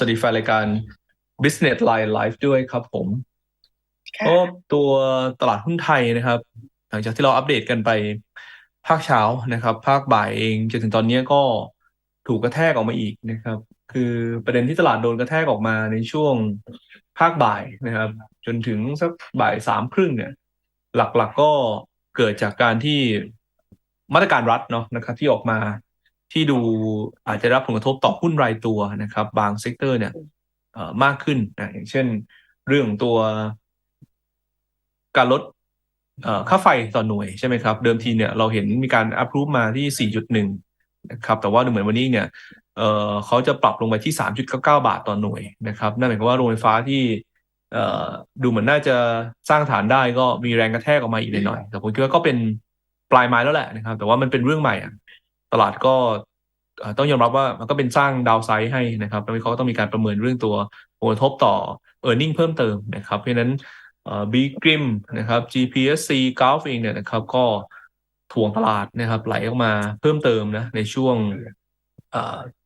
สวัสดีแฟนรายการ Business Line Live ด้วยครับผมค่ะก็ตัวตลาดหุ้นไทยนะครับ หลังจากที่เราอัปเดตกันไปภาคเช้านะครับ ภาคบ่ายเองจนถึงตอนนี้ก็ถูกกระแทกออกมาอีกนะครับ คือประเด็นที่ตลาดโดนกระแทกออกมาในช่วงภาคบ่ายนะครับ จนถึงสักบ่ายสามครึ่งเนี่ย หลักๆก็เกิดจากการที่มาตรการรัฐเนาะนะครับ ที่ออกมา ที่ดูอาจจะรับผลกระทบต่อหุ้นรายตัวนะครับ บางเซกเตอร์เนี่ยเอ่อมากขึ้นนะอย่างเช่น เรื่องตัว การลดเอ่อค่าไฟต่อหน่วยใช่ไหมครับ เดิมทีเนี่ยเราเห็นมีการ approve มาที่ 4.1 นะครับ แต่ว่าดูเหมือนวันนี้เนี่ยเอ่อเขาจะปรับลงไปที่ 3.99 บาทต่อหน่วยนะครับ นั่นหมายความว่าโรงไฟฟ้าที่เอ่อดูเหมือนน่าจะสร้างฐานได้ก็มีแรงกระแทกออกมาอีกหน่อยๆแต่ผมคิดว่าก็เป็นปลายไม้แล้วแหละนะครับ แต่ว่ามันเป็นเรื่องใหม่อะ ตลาดก็ต้องยอมรับว่ามันก็เป็นสร้างดาวไซด์ให้นะครับแล้วเขาก็ต้องมีการประเมินเรื่องตัวผลกระทบต่อ e a r n i n g เพิ่มเติมนะครับเพราะนั้นบีกริมนะครับ GPSC Gulf เองเนี่ยนะครับก็ถ่วงตลาดนะครับไหลออกมาเพิ่มเติมนะในช่วง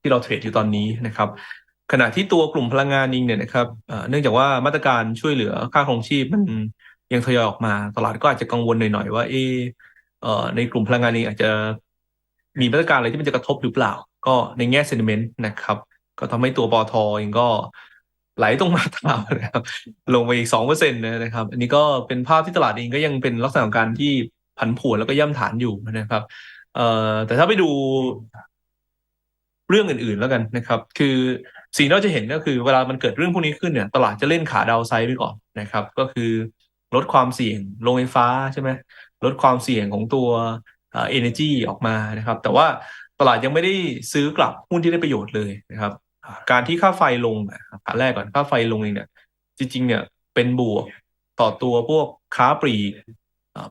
ที่เราเทรดอยู่ตอนนี้นะครับ ขณะที่ตัวกลุ่มพลังงานเองเนี่ยนะครับเนื่องจากว่ามาตรการช่วยเหลือค่าครองชีพมันยังทยอยออกมา ตลาดก็อาจจะกังวลหน่อยๆว่าเออเอ่อในกลุ่มพลังงานเองอาจจะ มีมาตรการอะไรที่มันจะกระทบหรือเปล่า ก็ในแง่ sentiment นะครับ ก็ทำให้ตัวปอทอเองก็ไหลตรงมาตามนะครับลงไปอีกสองเปอร์เซ็นต์นะครับ อันนี้ก็เป็นภาพที่ตลาดเองก็ยังเป็นลักษณะของการที่ผันผวนแล้วก็ย่ำฐานอยู่นะครับเอ่อแต่ถ้าไปดูเรื่องอื่นๆแล้วกันนะครับ คือสิ่งที่เราจะเห็นก็คือเวลามันเกิดเรื่องพวกนี้ขึ้นเนี่ย ตลาดจะเล่นขาดาวไซด์ไปก่อนนะครับ ก็คือลดความเสี่ยงโรงไฟฟ้าใช่ไหมลดความเสี่ยงของตัว เอ่อ energy ออกมานะครับ แต่ว่าตลาดยังไม่ได้ซื้อกลับหุ้นที่ได้ประโยชน์เลยนะครับ การที่ค่าไฟลงนะครับอันแรกก่อนค่าไฟลงเองเนี่ย จริง ๆ เนี่ยเป็นบวกต่อตัวพวกค้าปลีก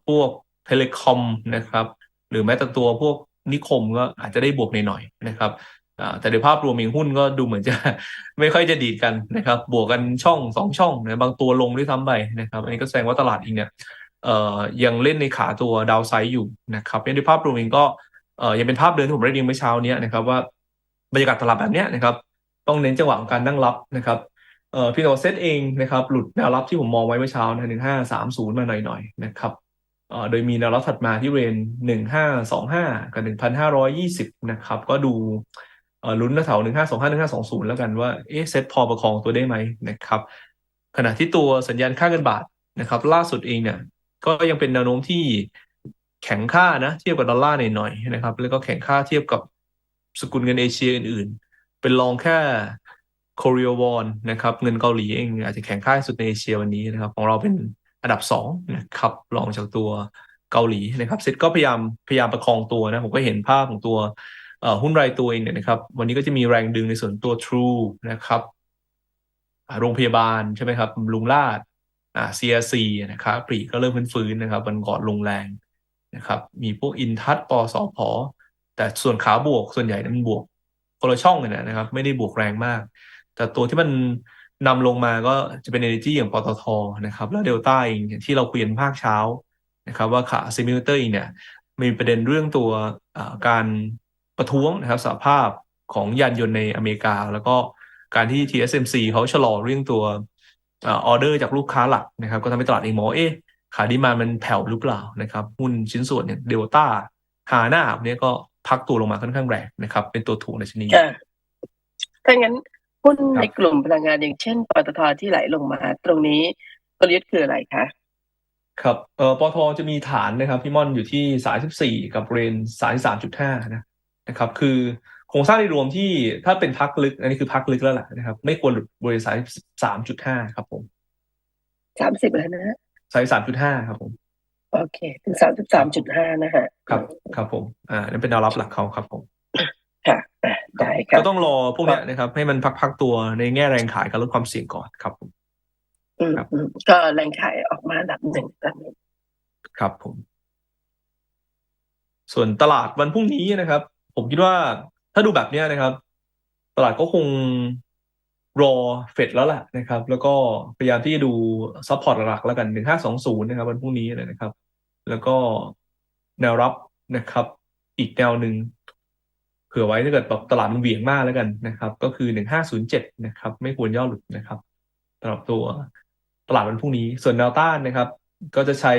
พวกเทเลคอมนะครับ หรือแม้แต่ตัวพวกนิคมก็อาจจะได้บวกหน่อยๆนะครับแต่โดยภาพรวมเองหุ้นก็ดูเหมือนจะไม่ค่อยจะดีดกันนะครับ บวกกันช่องสองช่องนะบางตัวลงด้วยซ้ำไปนะครับ อันนี้ก็แสดงว่าตลาดเองเนี่ย ยังเล่นในขาตัวดาวไซด์อยู่นะครับเพราะฉะนั้นในภาพรวมเองก็เอ่อยังเป็นภาพเดินที่ผมได้เรียนเมื่อเช้านี้นะครับว่าบรรยากาศตลาดแบบนี้นะครับ ต้องเน้นจังหวะของการนั่งรับนะครับเอ่อพี่โนเซตเองนะครับหลุดแนวรับที่ผมมองไว้เมื่อเช้านะหนึ่งห้าสามศูนย์มาหน่อยๆนะครับเอ่อโดยมีแนวรับถัดมาที่เรนหนึ่งห้าสองห้ากับหนึ่งพันห้าร้อยยี่สิบนะครับ ก็ดูเอ่อลุ้นแถวหนึ่งห้าสองห้าหนึ่งห้าสองศูนย์แล้วกันว่าเอ๊ะเซตพอประคองตัวได้ไหมนะครับ ขณะที่ตัวสัญญาณค่าเงินบาทนะครับ ล่าสุดเองเนี่ย ก็ยังเป็นแนวโน้มที่แข็งค่านะเทียบกับดอลลาร์หน่อยๆนะครับ แล้วก็แข็งค่าเทียบกับสกุลเงินเอเชียอื่นๆ เป็นรองแค่โคเรียวอนนะครับเงินเกาหลีเองอาจจะแข็งค่าสุดในเอเชียวันนี้นะครับ ของเราเป็นอันดับสองนะครับรองจากตัวเกาหลีนะครับเซ็ตก็พยายามพยายามประคองตัวนะผมก็เห็นภาพของตัวหุ้นรายตัวเองเนี่ยนะครับ วันนี้ก็จะมีแรงดึงในส่วนตัว True นะครับ โรงพยาบาลใช่ไหมครับลุงลาด อ่า CRC นะครับปลีก็เริ่มฟื้นๆนะครับมันก่อนลงแรงนะครับ มีพวกอินทัศปอสพอแต่ส่วนขาบวกส่วนใหญ่นั้นมันบวกคนละช่องเลยนะครับ ไม่ได้บวกแรงมาก แต่ตัวที่มันนำลงมาก็จะเป็น Energy อย่างปตทนะครับ แล้วเดลต้าเองที่เราคุยกันภาคเช้านะครับ ว่าขาซิมิลเตอร์เองเนี่ยมีประเด็นเรื่องตัวการประท้วงนะครับสหภาพของยานยนต์ในอเมริกา แล้วก็การที่ TSMC เขาชะลอเรื่องตัว ออเดอร์จากลูกค้าหลักนะครับ ก็ทำให้ตลาดเองมองว่าเอ๊ะขาดีมามันแผ่วหรือเปล่านะครับหุ้นชิ้นส่วนอย่างเดลต้าฮาน่าเนี่ยก็พักตัวลงมาค่อนข้างแรงนะครับ เป็นตัวถูกในชนิดนี้ค่ะถ้างั้นหุ้นครับในกลุ่มพลังงานอย่างเช่นปตทที่ไหลลงมา ตรงนี้กลยุทธ์คืออะไรคะครับเอ่อปอทจะมีฐานนะครับพี่ม่อนอยู่ที่สายสิบสี่กับเรนสายสามจุดห้านะนะครับ คือ โครงสร้างในรวมที่ถ้าเป็นพักลึก อันนี้คือพักลึกแล้วแหละนะครับ ไม่ควรหลุดบริษัทสามจุดห้าครับผมสามสิบแล้วนะฮะสายสามจุดห้าครับผม โอเค ถึงสามสิบสามจุดห้านะฮะครับครับผม อ่านั่นเป็นแนวรับหลักเขาครับผมค่ะอะได้ครัก็บต้องรอพวกเนี้ยนะครับ ให้มันพักๆตัวในแง่แรงขายกับลดความเสี่ยงก่อนครับผมอืมครับอืมก็แรงขายออกมาอันดับหนึ่งตอนนี้ครับผม ส่วนตลาดวันพรุ่งนี้นะครับ ผมคิดว่า ถ้าดูแบบนี้นะครับ ตลาดก็คงรอเฟดแล้วแหละนะครับ แล้วก็พยายามที่จะดูซัพพอร์ตหลักแล้วกันหนึ่งห้าสองศูนย์นะครับวันพรุ่งนี้นะครับ แล้วก็แนวรับนะครับ อีกแนวหนึ่งเผื่อไว้ถ้าเกิดแบบตลาดมันเหวี่ยงมากแล้วกันนะครับ ก็คือหนึ่งห้าศูนย์เจ็ดนะครับ ไม่ควรย่อหลุดนะครับสำหรับตัวตลาดวันพรุ่งนี้ ส่วนแนวต้านนะครับ ก็จะใช้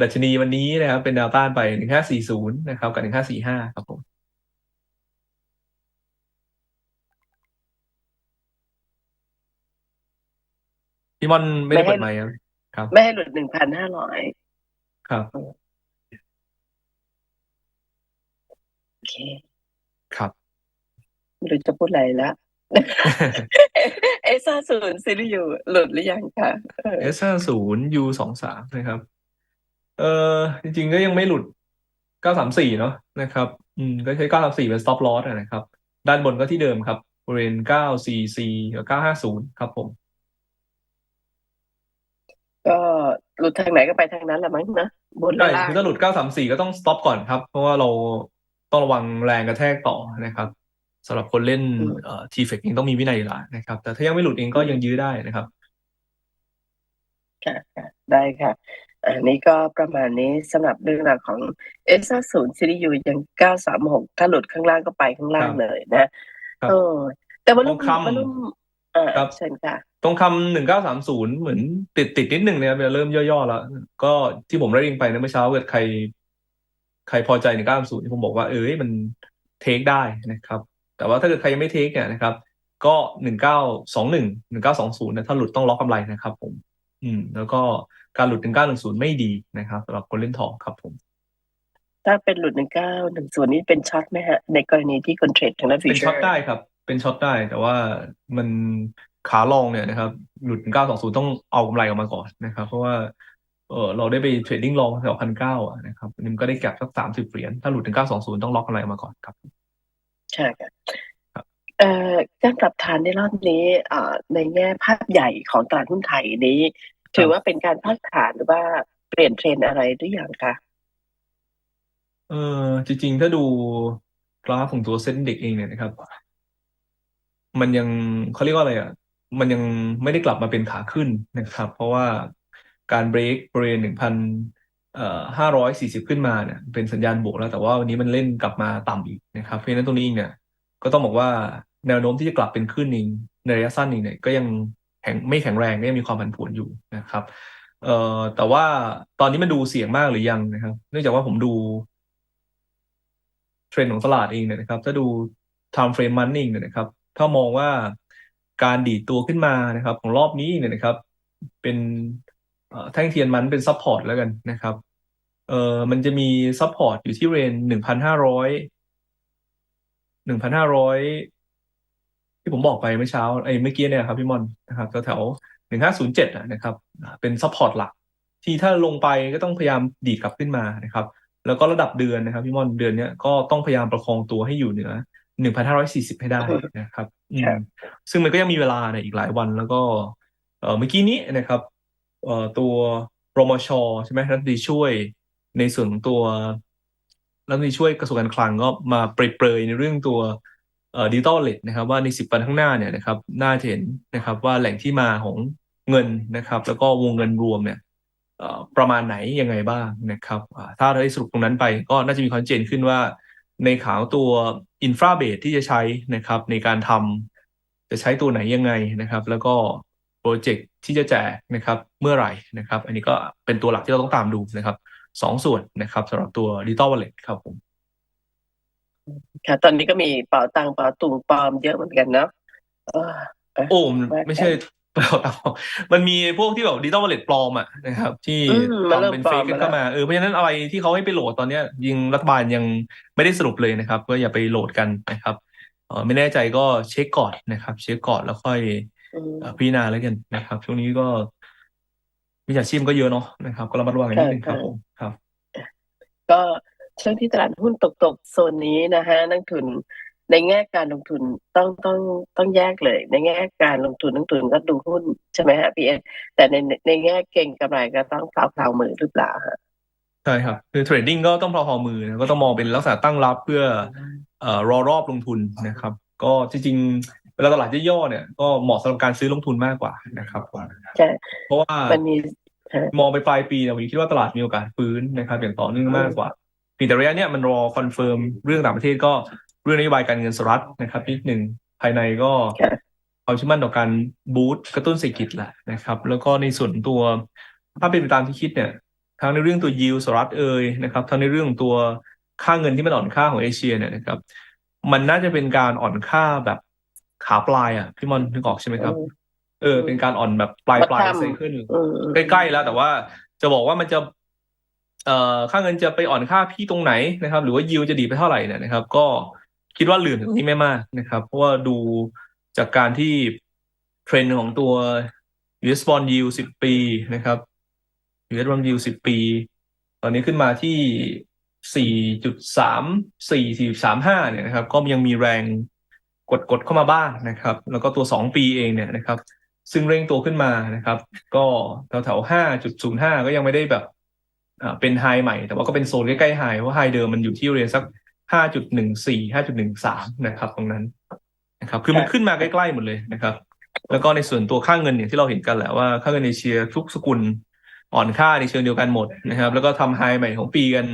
ดัชนีวันนี้นะครับ เป็นแนวต้านไปหนึ่งห้าสี่ศูนย์นะครับกับหนึ่งห้าสี่ห้าครับผม พี่มอนไม่ได้เปิดไมค์ครับครับ ไม่ให้หลุดหนึ่งพันห้าร้อยครับ โอเค ครับ ไม่รู้จะพูดอะไรแล้วเอซ่าศูนย์ซีรีส์อยู่หลุดหรือยังคะเออ S ห้าศูนย์ U สองสามนะครับ เออจริงๆก็ยังไม่หลุดเก้าสามสี่เนาะนะครับ อืม ก็ใช้เก้าสามสี่เป็น stop loss อะนะครับ ด้านบนก็ที่เดิมครับบริเวณเก้าสี่สี่กับเก้าห้าศูนย์ครับผม ก็หลุดทางไหนก็ไปทางนั้นแหละมั้งนะบนใช่และล่างคือถ้าหลุดเก้าสามสี่ก็ต้อง stop ก่อนครับ เพราะว่าเราต้องระวังแรงกระแทกต่อนะครับสำหรับคนเล่นเอ่อ T-Fex เองต้องมีวินัยอยู่และนะครับ แต่ถ้ายังไม่หลุดเองก็ยังยื้อได้นะครับค่ะค่ะได้ค่ะ อันนี้ก็ประมาณนี้สำหรับเรื่องราวของเอซ่าศูนย์ซีรีส์อยู่ยังเก้าสามหกถ้าหลุดข้างล่างก็ไปข้างล่างครับเลยนะครับเออแต่ว่ารุ่มทองคำมันรุ่มอ่าครับเชิญค่ะ ตรงคำหนึ่งเก้าสามศูนย์เหมือนติดติดนิดหนึ่งนะครับเริ่มย่อๆแล้ว ก็ที่ผมได้ยินไปนะเมื่อเช้าเกิดใคร ใครพอใจหนึ่งเก้าสามศูนย์ผมบอกว่าเอ้ยมันเทคได้นะครับ แต่ว่าถ้าเกิดใครยังไม่เทคเนี่ยนะครับ ก็หนึ่งเก้าสองหนึ่งหนึ่งเก้าสองศูนย์นะถ้าหลุดต้องล็อกกำไรนะครับ ผม อืม แล้วก็การหลุดหนึ่งเก้าหนึ่งศูนย์ไม่ดีนะครับสำหรับคนเล่นทองครับผมถ้าเป็นหลุดหนึ่งเก้าหนึ่งส่วนนี้เป็นช็อตไหมฮะ ในกรณีที่คนเทรดทางด้านฟิเป็วนเจช็ออตร์ได้ครับ เป็นช็อตได้ แต่ว่ามัน ขาลองเนี่ยนะครับ หลุด 920 ต้องเอากำไรออกมาก่อนนะครับ เพราะว่าเออเราได้ไปเทรดดิ้งลองแถวพันเก้าอะนะครับอันนี้มันก็ได้แก็บสักสามสิบเหรียญถ้าหลุดถึง920ต้องล็อกกำไรออกมาก่อนครับ ใช่ค่ะครับเอ่อการปรับฐานในรอบนี้อ่าในแง่ภาพใหญ่ของตลาดหุ้นไทยนี้ ถือว่าเป็นการพักฐานหรือว่าเปลี่ยนเทรนด์อะไรหรือยังคะเออจริงๆ ถ้าดูกราฟของตัวเซ็นเด็กเองเนี่ยนะครับ มันยังเขาเรียกว่าอะไรอะ มันยังไม่ได้กลับมาเป็นขาขึ้นนะครับ เพราะว่าการเบรกบริเวณหนึ่งพันห้าร้อยสี่สิบขึ้นมาเนี่ยเป็นสัญญาณบวกแล้วแต่ว่าวันนี้มันเล่นกลับมาต่ำอีกนะครับเพราะฉะนั้นตรงนี้เองเนี่ยก็ต้องบอกว่าแนวโน้มที่จะกลับเป็นขึ้นเองในระยะสั้นเองเนี่ยก็ยังแข็งไม่แข็งแรงก็ยังมีความผันผวนอยู่นะครับเอ่อแต่ว่าตอนนี้มันดูเสี่ยงมากหรือยังนะครับ เนื่องจากว่าผมดูเทรนด์ของตลาดเองเนี่ยนะครับ ถ้าดู time frame money เนี่ยนะครับ ถ้ามองว่า การดีดตัวขึ้นมานะครับ ของรอบนี้เนี่ยนะครับ เป็นแท่งเทียนมันเป็นซัพพอร์ตแล้วกันนะครับเอ่อมันจะมีซัพพอร์ตอยู่ที่เรนหนึ่งพันห้าร้อยหนึ่งพันห้าร้อยที่ผมบอกไปเมื่อเช้าไอ้เมื่อกี้เนี่ยครับพี่มอนนะครับแถวหนึ่งห้าศูนย์เจ็ดนะครับ เป็นซัพพอร์ตหลัก ที่ถ้าลงไปก็ต้องพยายามดีดกลับขึ้นมานะครับ แล้วก็ระดับเดือนนะครับพี่มอนเดือนเนี้ยก็ต้องพยายามประคองตัวให้อยู่เหนือหนึ่งพันห้าร้อยสี่สิบให้ได้นะครับ ซึ่งมันก็ยังมีเวลาเนี่ยอีกหลายวัน แล้วก็เอ่อเมื่อกี้นี้นะครับเอ่อตัวรมชใช่ไหมรัฐมนตรีช่วยในส่วนของตัวรัฐมนตรีช่วยกระทรวงการคลังก็มาเปรยๆในเรื่องตัวเอ่อดิจิตอลเลทนะครับว่าในสิบวันข้างหน้าเนี่ยนะครับน่าจะเห็นนะครับว่าแหล่งที่มาของเงินนะครับ แล้วก็วงเงินรวมเนี่ยเอ่อประมาณไหนยังไงบ้างนะครับอ่าถ้าได้สรุปตรงนั้นไปก็น่าจะมีความชัดเจนขึ้นว่า ในขาวตัวอินฟราเบสที่จะใช้นะครับ ในการทำจะใช้ตัวไหนยังไงนะครับ แล้วก็โปรเจกต์ที่จะแจกนะครับเมื่อไหร่นะครับ อันนี้ก็เป็นตัวหลักที่เราต้องตามดูนะครับสองส่วนนะครับสำหรับตัวดิจิตอลวอลเล็ตครับผมค่ะตอนนี้ก็มีเป๋าตังเป๋าตุงปลอมเยอะเหมือนกันเนาะเออโอ้มันว่าไม่ใช่ เปล่าเปล่ามันมีพวกที่แบบดิจิตอลวอลเล็ตปลอมอะนะครับ ที่อืมมันเริ่มทำเป็นปลเฟอกมกันมาเข้าแล้วมาเออเพราะฉะนั้นอะไรที่เขาให้ไปโหลดตอนเนี้ยยิงรัฐบาลยังไม่ได้สรุปเลยนะครับ ก็อย่าไปโหลดกันนะครับเออไม่แน่ใจก็เช็คก่อนนะครับ เช็คก่อนแล้วค่อยอืมเอ่อพิจารณาแล้วกันนะครับ ช่วงนี้ก็มิจฉาชีพก็เยอะเนาะนะครับ ก็ระมัดระวังกันนิดนึงครับค่ะผมครับ ก็ช่วงที่ตลาดหุ้นตกตกๆโซนนี้นะฮะนักทุน ในแง่การลงทุนต้องต้องต้องแยกเลย ในแง่การลงทุนนักทุนก็ดูหุ้นใช่ไหมฮะพี่เอแต่ในในแง่เก่งกำไรก็ต้องเปล่าเปล่ามือหรือเปล่าฮะใช่ครับคือเทรดดิ้งก็ต้องพอพอมือนะก็ต้องมองเป็นลักษณะตั้งรับเพื่อเอ่อรอรอบลงทุนนะครับ ก็จริงๆเวลาตลาดย่อๆเนี่ยก็เหมาะสำหรับการซื้อลงทุนมากกว่านะครับใช่เพราะว่ามันมีฮะมองไปปลายปีเนี่ยผมคิดว่าตลาดมีโอกาสฟื้นนะครับอย่างต่อเนื่องมากกว่าเพียงแต่ระยะเนี้ยมันรอคอนเฟิร์มเรื่องต่างประเทศก็ เรื่องนโยบายการเงินสหรัฐนะครับนิดหนึ่งภายในก็ค่ะความเชื่อมั่นต่อการบูสต์กระตุ้นเศรษฐกิจแหละนะครับ แล้วก็ในส่วนตัวถ้าเป็นไปตามที่คิดเนี่ยทั้งในเรื่องตัวยิวสหรัฐเอยนะครับทั้งในเรื่องตัวค่าเงินที่มันอ่อนค่าของเอเชียเนี่ยนะครับมันน่าจะเป็นการอ่อนค่าแบบขาปลายอะพี่มอนนึกออกใช่ไหมครับ เออ เป็นการอ่อนแบบปลายปลาย Bottom ไซเคิลอืมใกล้ๆแล้ว แต่ว่าจะบอกว่ามันจะเอ่อค่าเงินจะไปอ่อนค่าพี่ตรงไหนนะครับ หรือว่ายิวจะดีไปเท่าไหร่เนี่ยนะครับ ก็ คิดว่าเหลื่อมตรงนี้ไม่มากนะครับ เพราะว่าดูจากการที่เทรนด์ของตัว US bond yield 10 ปีนะครับ US bond yield 10 ปี ตอนนี้ขึ้นมาที่ 4.3 4 4.35 เนี่ยนะครับ ก็ยังมีแรงกดกดเข้ามาบ้างนะครับ แล้วก็ตัว 2 ปีเองเนี่ยนะครับ ซึ่งเร่งตัวขึ้นมานะครับ ก็แถวแถวห้าจุดศูนย์ห้าก็ยังไม่ได้แบบเป็นไฮใหม่ แต่ว่าก็เป็นโซนใกล้ๆไฮเพราะไฮเดิมมันอยู่ที่เรียนสัก ห้าจุดหนึ่งสี่ห้าจุดหนึ่งสามนะครับ ตรงนั้นนะครับ คือมันขึ้นมาใกล้ๆหมดเลยนะครับ แล้วก็ในส่วนตัวค่าเงินอย่างที่เราเห็นกันแหละว่าค่าเงินเอเชียทุกสกุลอ่อนค่าในเชิงเดียวกันหมดนะครับ แล้วก็ทำไฮใหม่ของปีกัน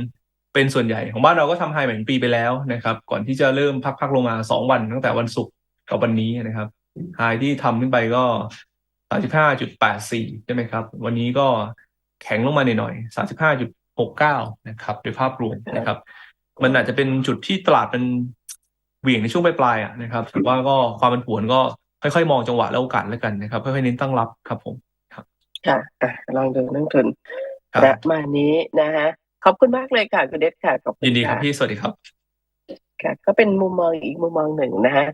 เป็นส่วนใหญ่ของบ้านเราก็ทำไฮใหม่ของปีไปแล้วนะครับ ก่อนที่จะเริ่มพักๆลงมาสองวันตั้งแต่วันศุกร์กับวันนี้นะครับไฮที่ทำขึ้นไปก็35.84ใช่ไหมครับ วันนี้ก็แข็งลงมาหน่อยๆ35.69นะครับ โดยภาพรวมนะครับ มันอาจจะเป็นจุดที่ตลาดมันเหวี่ยงในช่วงปลายๆอะนะครับแต่ว่าก็ความมันผวนก็ค่อยๆ มองจังหวะและโอกาสแล้วกันนะครับค่อยๆเน้นตั้งรับครับผมค่ะอะลองดูนักทุนครับประมาณนี้นะฮะขอบคุณมากเลยค่ะคุณเดชค่ะขอบคุณยินดีครับะพี่สวัสดีครับค่ะก็เป็นมุมมองอีกมุมมองหนึ่งนะฮะ